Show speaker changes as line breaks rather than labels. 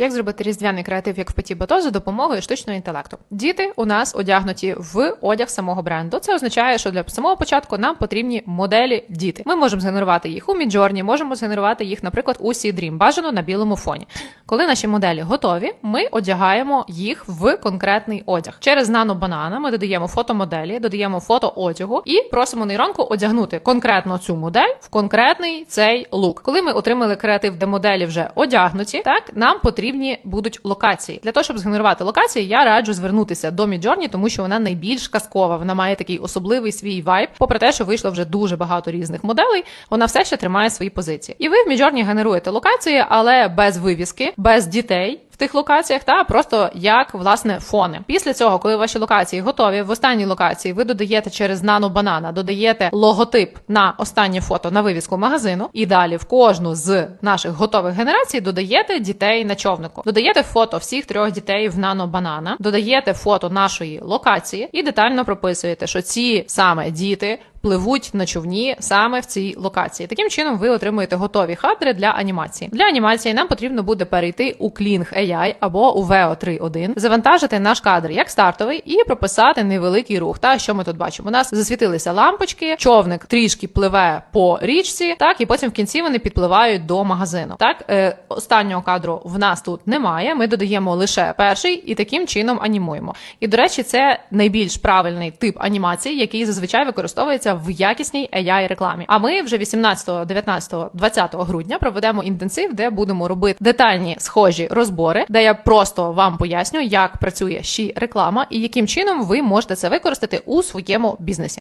Як зробити різдвяний креатив як в Петі Бато за допомогою штучного інтелекту? Діти у нас одягнуті в одяг самого бренду. Це означає, що для самого початку нам потрібні моделі діти. Ми можемо згенерувати їх у Міджорні, можемо згенерувати їх, наприклад, у Сідрім, бажано на білому фоні. Коли наші моделі готові, ми одягаємо їх в конкретний одяг. Через нано-банана ми додаємо фото моделі, додаємо фото одягу і просимо нейронку одягнути конкретно цю модель в конкретний цей лук. Коли ми отримали креатив, де моделі вже одягнуті, так нам потрібні будуть локації. Для того, щоб згенерувати локації, я раджу звернутися до Midjourney, тому що вона найбільш казкова. Вона має такий особливий свій вайб. Попри те, що вийшло вже дуже багато різних моделей, вона все ще тримає свої позиції. І ви в Midjourney генеруєте локації, але без вивіски, без дітей. Тих локаціях та просто як власне фони. Після цього, коли ваші локації готові, в останній локації ви додаєте через нано банана, додаєте логотип на останнє фото на вивіску магазину, і далі в кожну з наших готових генерацій додаєте дітей на човнику. Додаєте фото всіх трьох дітей в нано банана, додаєте фото нашої локації і детально прописуєте, що ці саме діти. Пливуть на човні саме в цій локації. Таким чином, ви отримуєте готові кадри для анімації. Для анімації нам потрібно буде перейти у Kling AI або у VEO 3.1, завантажити наш кадр як стартовий і прописати невеликий рух. Та що ми тут бачимо? У нас засвітилися лампочки, човник трішки пливе по річці, так і потім в кінці вони підпливають до магазину. Так, е, останнього кадру в нас тут немає. Ми додаємо лише перший і таким чином анімуємо. І до речі, це найбільш правильний тип анімації, який зазвичай використовується в якісній AI рекламі. А ми вже 18, 19, 20 грудня проведемо інтенсив, де будемо робити детальні схожі розбори, де я просто вам поясню, як працює ще реклама і яким чином ви можете це використати у своєму бізнесі.